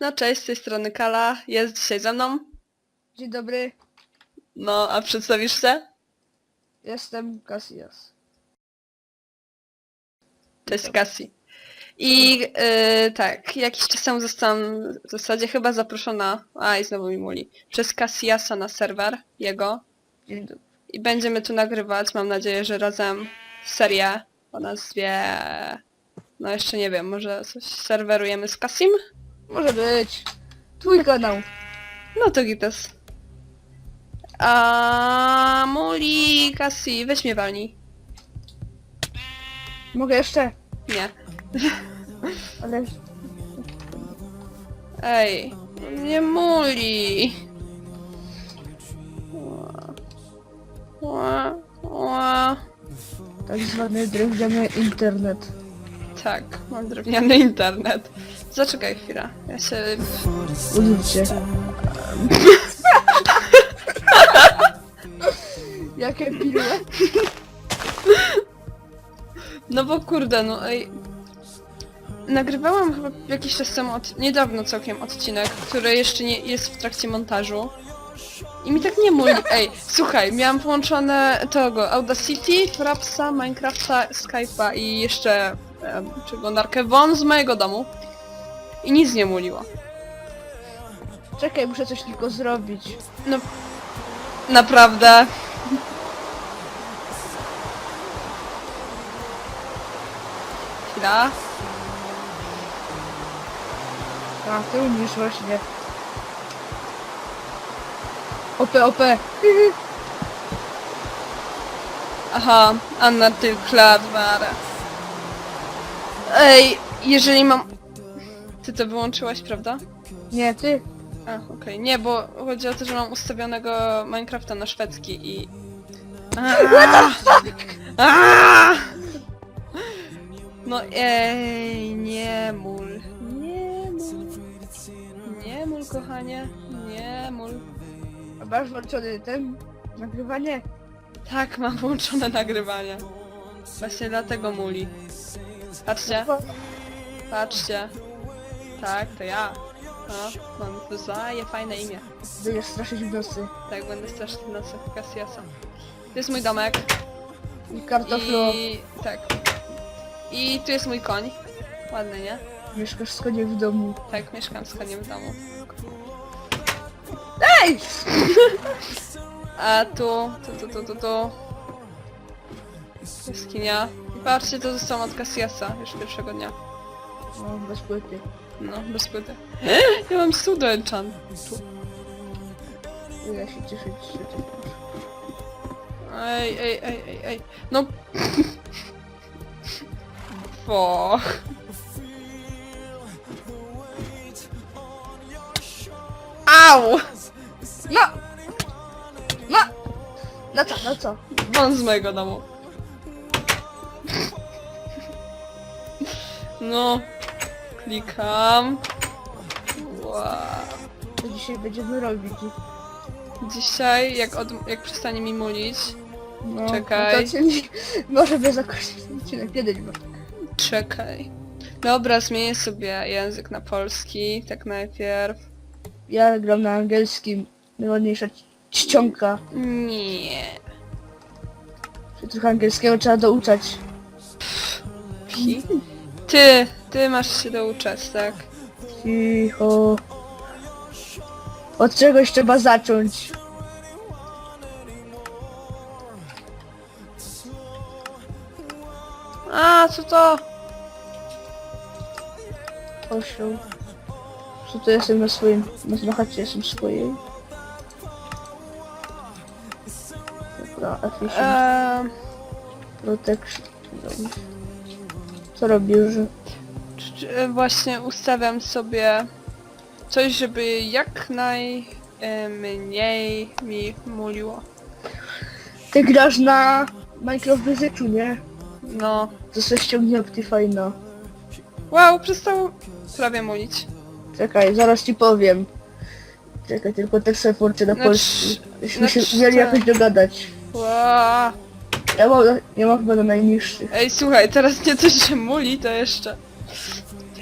No cześć, z tej strony Kala, jest dzisiaj ze mną. Dzień dobry, No, a przedstawisz się? jestem Casillas. Cześć Kasi. I yy, tak, jakiś czas temu zostałam w zasadzie chyba zaproszona, a i znowu mi muli, przez Cassiasa na serwer, jego. Dzień dobry. I będziemy tu nagrywać, mam nadzieję, że razem serię o nazwie... No jeszcze nie wiem, może coś serwerujemy z Kasim? Może być. Twój kanał. No to gites. A Muli, Kasi, weź mnie walnij. Mogę jeszcze, Nie. ale Ej, nie muli. Ła, ła. tak zwany drewniany internet. Tak, mam drewniany internet. Zaczekaj chwilę. Ja się... Udźcie. Jakie pilne? No bo kurde, no ej... Nagrywałam chyba jakiś czas temu, od... niedawno całkiem odcinek, który jeszcze nie jest w trakcie montażu. I mi tak nie muli. Ej, słuchaj, miałam połączone tego Audacity, Frapsa, Minecrafta, Skype'a i jeszcze em, przeglądarkę WON z mojego domu. I nic nie muliło. Czekaj, muszę coś tylko zrobić. No, naprawdę. Chwila. A, ty umiesz właśnie. OP, OP. Aha, Anna ty kladwara. Ej, jeżeli mam... Ty to wyłączyłaś, prawda? Nie, ty. A, okej. Nie, bo chodzi o to, że mam ustawionego Minecrafta na szwedzki i... Aaaa! Aaaa! No ej, nie mól. Nie mól. Nie mól, kochanie. Nie mól. A masz włączony ten nagrywanie? Tak, mam włączone nagrywanie. Właśnie dlatego muli. Patrzcie, patrzcie. Tak, to ja. No, mam zaje fajne imię. Będziesz straszyć w nocy. Tak, będę strasznie w nocy Cassiasa. To jest mój domek. I kartoflo. I tak. I tu jest mój koń. Ładny, nie? Mieszkasz z koniem w domu. Tak, mieszkam z koniem w domu. Ej! A tu, tu, tu, tu, tu, tu. Jaskinia. I patrzcie, to zostałam od Cassiasa już pierwszego dnia. No, bez płyty. No, bez płyty. Ja mam sudo enchantu. Ja się cieszę, że ty masz. Ej, ej, ej, ej, ej. No. Foch. Au! No! No! No co, no co? Won z mojego domu. No. Klikam. Wow. Co dzisiaj będziemy robić? Dzisiaj, jak, od, jak przestanie mi mulić, No, Czekaj. To może by zakończyć odcinek kiedyś, bo... czekaj. Dobra, zmienię sobie język na polski, tak najpierw. Ja gram na angielskim. Najładniejsza ci- czcionka. Nie. Trochę angielskiego trzeba douczać. Pi. Ty, ty masz się douczać, tak? Cicho. Od czegoś trzeba zacząć. A, co to? Osioł. Co to jestem na swoim... Na chacie jestem swojej. Dobra, efficient. Eee, Protection. Dobra. Co robisz? czy- właśnie ustawiam sobie coś, żeby jak najmniej mi muliło. Ty grasz na Minecraft Basicu, nie? No. To sobie ściągnie Optifine'a. Wow, przestało prawie mulić. Czekaj, zaraz ci powiem. Czekaj, tylko tak sobie na Na polski. na się cztery. mieli jakoś dogadać. Wow. Ja mam, ja mam chyba na najniższych. Ej, słuchaj, teraz nie coś, że muli, to jeszcze...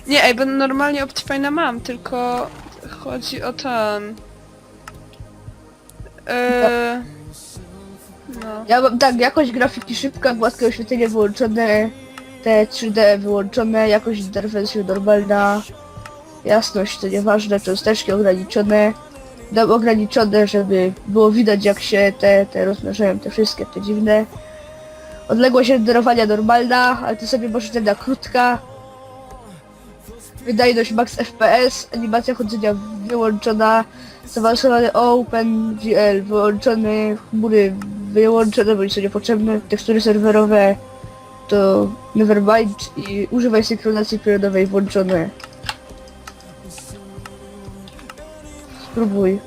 Nie, ej, bo normalnie Optifine'a mam, tylko chodzi o ten... Eee... No. Ja mam tak, jakość grafiki szybka, gładkie oświetlenie wyłączone, te 3D wyłączone, jakość interfejsu normalna, jasność to nieważne, cząsteczki ograniczone, dam ograniczone, żeby było widać jak się te, te rozmnażają, te wszystkie, te dziwne. Odległość renderowania normalna, ale to sobie możecie na krótka. Wydajność max FPS, animacja chodzenia wyłączona, zaawansowany OpenGL wyłączony, chmury wyłączone, bo są niepotrzebne, tekstury serwerowe to Nevermind i używaj synchronizacji periodowej włączone. Spróbuj.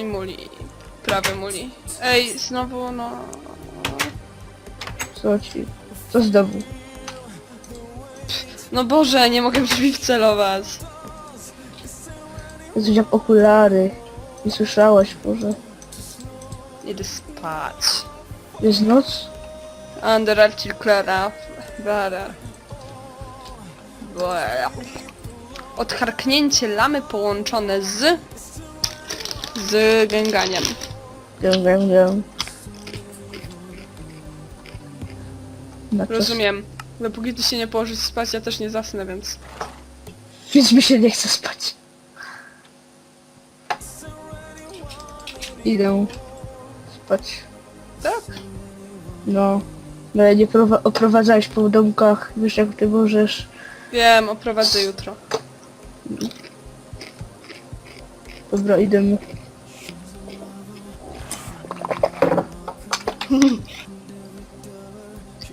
I muli. Prawie muli. Ej, znowu no... Co ci? Co znowu? No Boże, nie mogę w drzwi wcelować. Jak okulary. Nie słyszałaś, Boże. Idę spać. Jest noc? Under articulera. Bara. Odcharknięcie lamy połączone z... z gęganiem. Gę, gę, Na czas. Rozumiem. Dopóki ty się nie położysz spać, ja też nie zasnę, więc... Więc mi się nie chce spać. Idę spać. Tak? No. No ale nie prowa- oprowadzałeś po domkach, wiesz jak ty możesz. Wiem, oprowadzę jutro. Dobra, idę.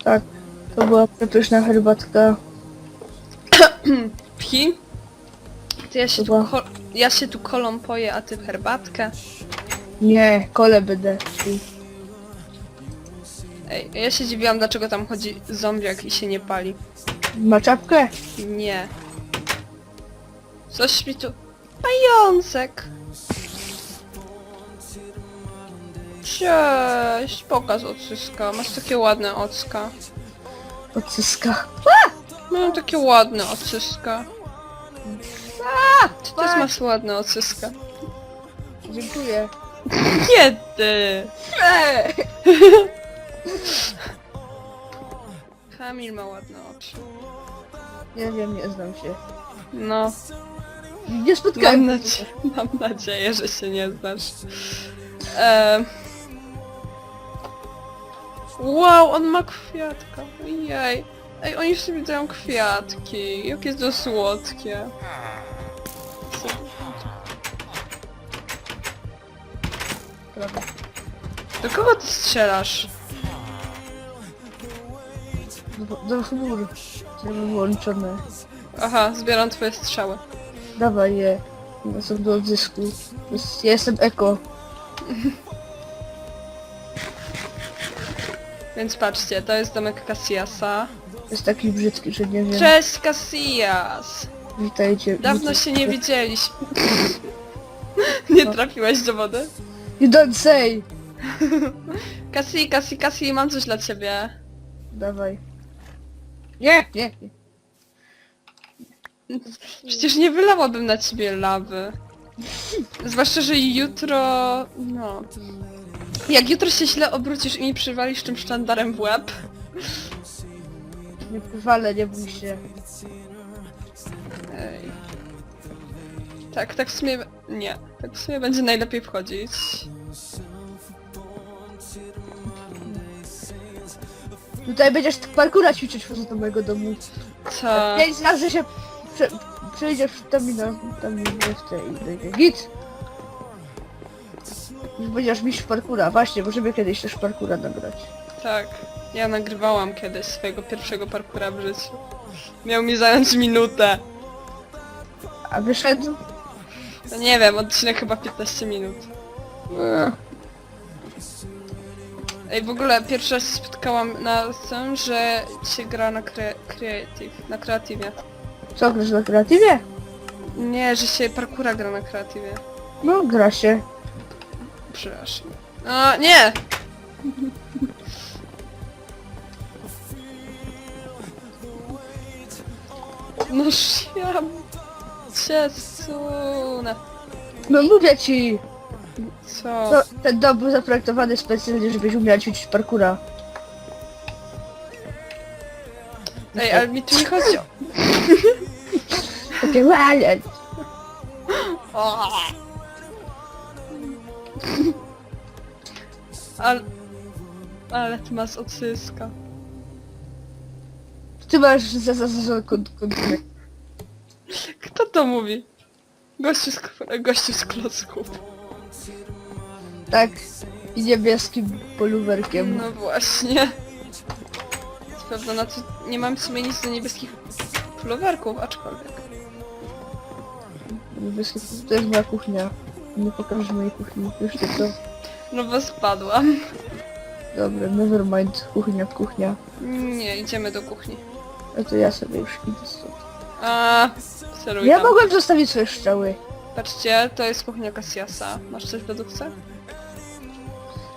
tak, to była przepyszna herbatka. Pchi? To ja się, tu Chyba. ko- ja się tu kolą poję, a ty herbatkę. Nie, kole będę. pił. Ej, ja się dziwiłam, dlaczego tam chodzi zombiak i się nie pali. Ma czapkę? Nie. Coś mi tu... Pająsek! Cześć, pokaz odzyska. Masz takie ładne ocka. Odzyska. Mam takie ładne odzyska. Ty też masz ładne odzyska. Dziękuję. Kiedy? Eee! Kamil ma ładne oczy. Nie wiem, nie znam się. No, Nie mam, spotkałem. nadzie- mam nadzieję, że się nie znasz. Ehm. Wow, on ma kwiatka. Jej. Ej, oni sobie dają kwiatki. Jakie to słodkie. Prawda. Do kogo ty strzelasz? Do, do chmur. Żeby włączone. Aha, zbieram twoje strzały. Dawaj je. Są do odzysku. Ja jestem eko. Więc patrzcie, to jest domek Cassiasa. Jest taki brzydki, że nie wiem. Cześć Cassias! Witajcie. Dawno witajcie. się nie widzieliśmy. nie trafiłeś do wody? You don't say! Cassie, Cassie, Cassie, mam coś dla ciebie. Dawaj. Nie, nie, nie. Przecież nie wylałabym na ciebie lawy. Zwłaszcza, że jutro... no... Jak jutro się źle obrócisz i mi przywalisz tym sztandarem w łeb, Nie powalę, nie bój się. Ej. Tak, tak w sumie... Nie. Tak w sumie będzie najlepiej wchodzić. Tutaj będziesz parkura ćwiczyć poza do mojego domu. Co? Pięć razy się prze, przejdziesz tam i na, tam i w tej i będzie git. Będziesz mistrz parkura. Właśnie, możemy kiedyś też parkura nagrać. Tak. Ja nagrywałam kiedyś swojego pierwszego parkura w życiu. Miał mi zająć minutę. A wyszedł? No nie wiem, odcinek chyba 15 minut. Eee, Ej, w ogóle pierwszy raz się spotkałam na tym, że się gra na creative, na kreatywie. Co, grasz na kreatywie? Nie, że się parkura gra na kreatywie. No, gra się. Przepraszam. No, nie! No ja cię sunę. No mówię ci, Co? to, ten dom był zaprojektowany specjalnie, żebyś umiał ćwiczyć parkura. Ej, ale mi tu nie chodzi o... Takie. Ale... Ale ty masz odzyska. Ty masz za za za za kon- kontury. Kto to mówi? Gościu z, gościu z klocków. Tak. I niebieskim poluwerkiem. No właśnie. Co prawda, na to nie mam w sumie nic do niebieskich plowerków, aczkolwiek. Niebieskie, to jest moja kuchnia. Nie pokażesz mojej kuchni. Już to co? No bo spadłam. Dobra, nevermind. Kuchnia, kuchnia. Nie, idziemy do kuchni. No to ja sobie już idę stąd. A, celuj Ja tam. mogłem zostawić swoje strzały. Patrzcie, to jest kuchnia Cassiasa. Masz coś w lodówce?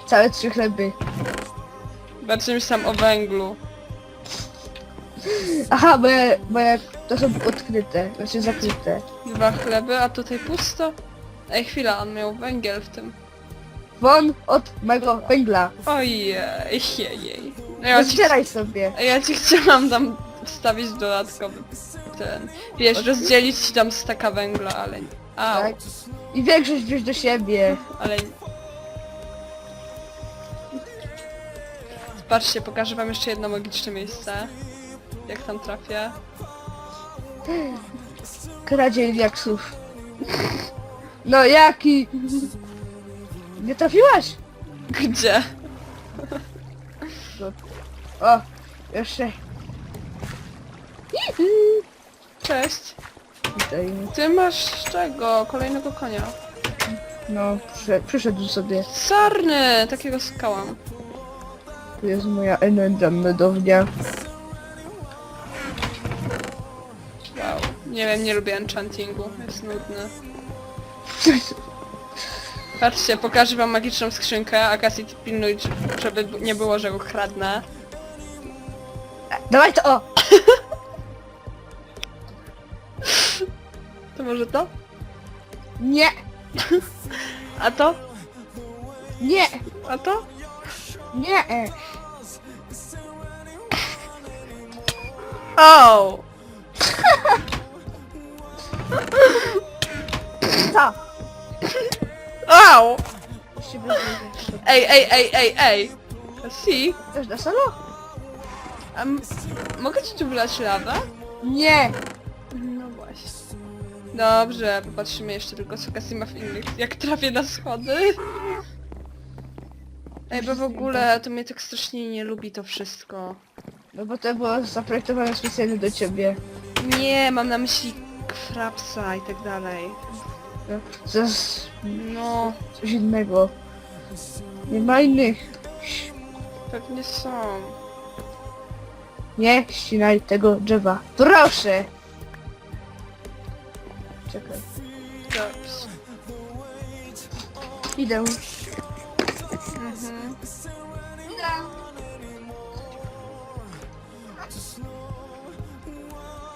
Całe trzy chleby. Bardziej myślałam o węglu. Aha, moje, moje, to są odkryte, znaczy zakryte. Dwa chleby, a tutaj pusto? Ej, chwila, on miał węgiel w tym. Won od mego węgla. Ojej, jej, jej. No ja ci, sobie. ja ci chciałam tam wstawić dodatkowy ten... Wiesz, rozdzielić ci tam staka węgla, ale... Au, Tak? I większość wziąć do siebie. ale... Patrzcie, pokażę wam jeszcze jedno magiczne miejsce. Jak tam trafię. Kradziej jaksów. No jaki? Nie trafiłaś? Gdzie? O, jeszcze. Cześć. Tutaj, Ty masz czego? Kolejnego konia. no, przyszedł, przyszedł sobie. Sarny! Takiego skałam. Tu jest moja enendam medownia. Wow. Nie wiem, nie lubię enchantingu. Jest nudny. Patrzcie, pokażę wam magiczną skrzynkę, a Cassie pilnuj, żeby nie było, że go kradnę. Dawaj to, o! To może to? Nie! A to? Nie! A to? Nie! O! Co? Au! Jeszcze. Ej, ej, ej, ej, ej! Cassie, Też na solo? a m- mogę ci tu wlać lawę? Nie! No właśnie. Dobrze, popatrzymy jeszcze tylko co ma w innych. Jak trafię na schody. Ej, bo w ogóle to mnie tak strasznie nie lubi to wszystko. No bo to było zaprojektowane specjalnie do ciebie. Nie, mam na myśli Frapsa i tak dalej. No, Zaraz No, coś innego. Nie ma innych. pewnie są. Nie ścinaj tego drzewa. Proszę! Czekaj. Dobrze. Idę. Mhm.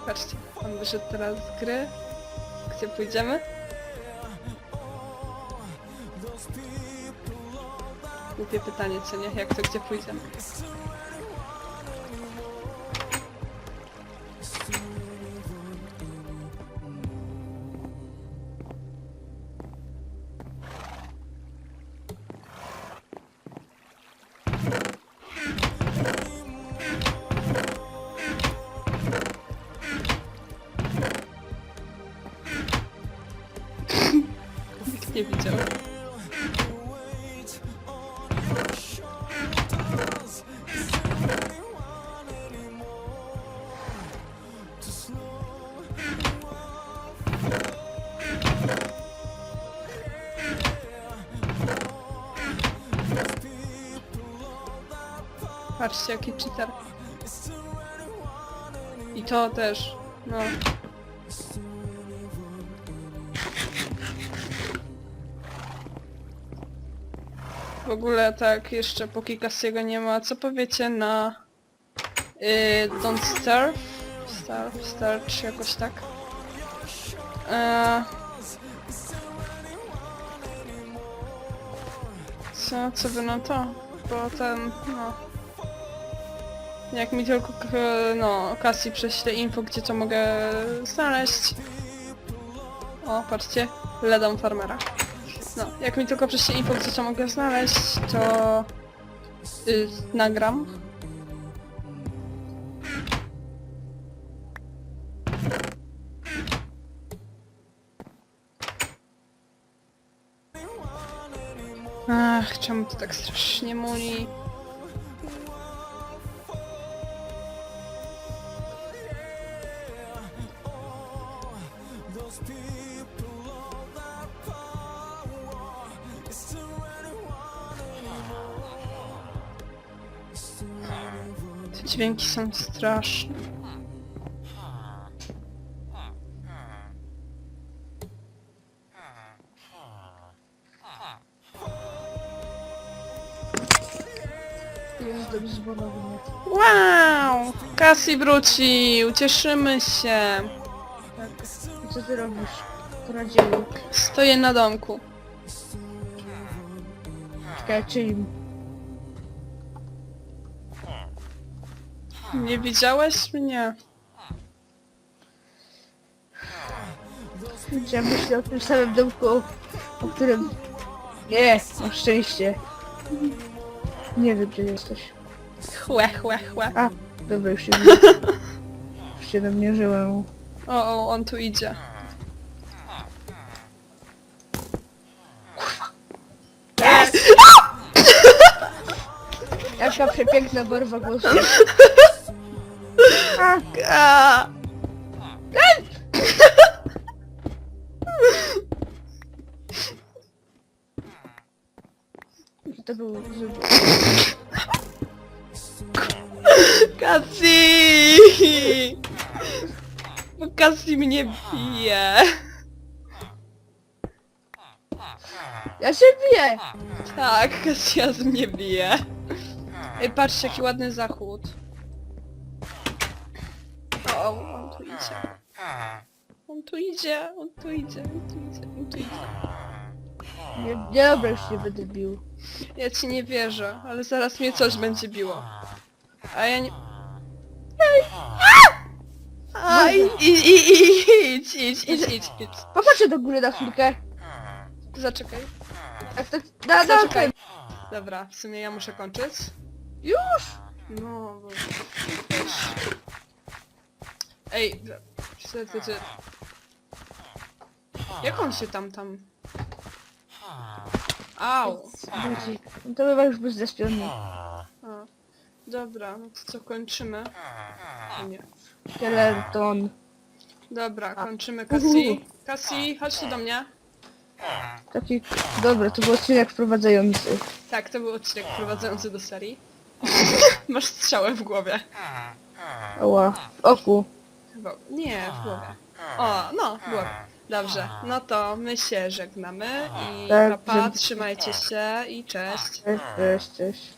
Patrzcie, on wyszedł teraz z gry. Gdzie pójdziemy? Głupie pytanie, co nie? Jak to gdzie pójdziemy? Patrzcie jaki cheater. I to też. No. W ogóle tak jeszcze póki Cassiego nie ma, co powiecie na y, Don't Starve Star, Star czy jakoś tak. Eee... Co, co by na to? Bo ten, no... Jak mi tylko, k- no, Cassie prześle info, gdzie to mogę znaleźć. O, patrzcie, ledam farmera. No, jak mi tylko prześle info, gdzie to mogę znaleźć, to... Y, nagram. Ach, czemu to tak strasznie muli? Dźwięki są straszne. Jest dobrze zbudowany. Wow! Cassie wrócił! Cieszymy się! Tak. I co ty robisz? Kradzielu. Stoję na domku. Czekaj, czyli... Nie widziałeś mnie? Ja myślę o tym samym domku, o którym... Nie, na szczęście. Nie wiem, gdzie jesteś. Chłe, chłe, chłe. A, dobra, już się... już się namierzyłem. O, o, on tu idzie. Jaka przepiękna barwa głosu. To był. Cassie! Bo Cassie mnie bije. Ja się biję! Tak, z mnie bije. Ej, patrzcie, jaki ładny zachód. O, o, on tu idzie. On tu idzie, on tu idzie, on tu idzie, on tu idzie. Nie, nie dobra, już nie będę bił. Ja ci nie wierzę, ale zaraz mnie coś będzie biło. A ja nie... Aj, i, i, i, idź, idź, idź, idź, idź. Popatrzę do góry na chwilkę. Zaczekaj. Jak to... Da, da, Zaczekaj. okej. Dobra, w sumie ja muszę kończyć. Już! No, bo... Ej, ty, ty, ty. Jak on się tam tam... Au! Budzik. No to bywa już bezdespiony. A. Dobra, no to co, kończymy? Nie. Skeleton. Dobra, kończymy Cassie. Cassie, chodź tu do mnie. Taki... Dobra, to był odcinek wprowadzający. Tak, to był odcinek prowadzący do serii. Masz strzałę w głowie. Oła. W oku. Chyba. Nie, w głowie. O, no, w głowie. Dobrze, no to my się żegnamy i Tak, papa, że- trzymajcie się i cześć. Cześć, cześć, cześć.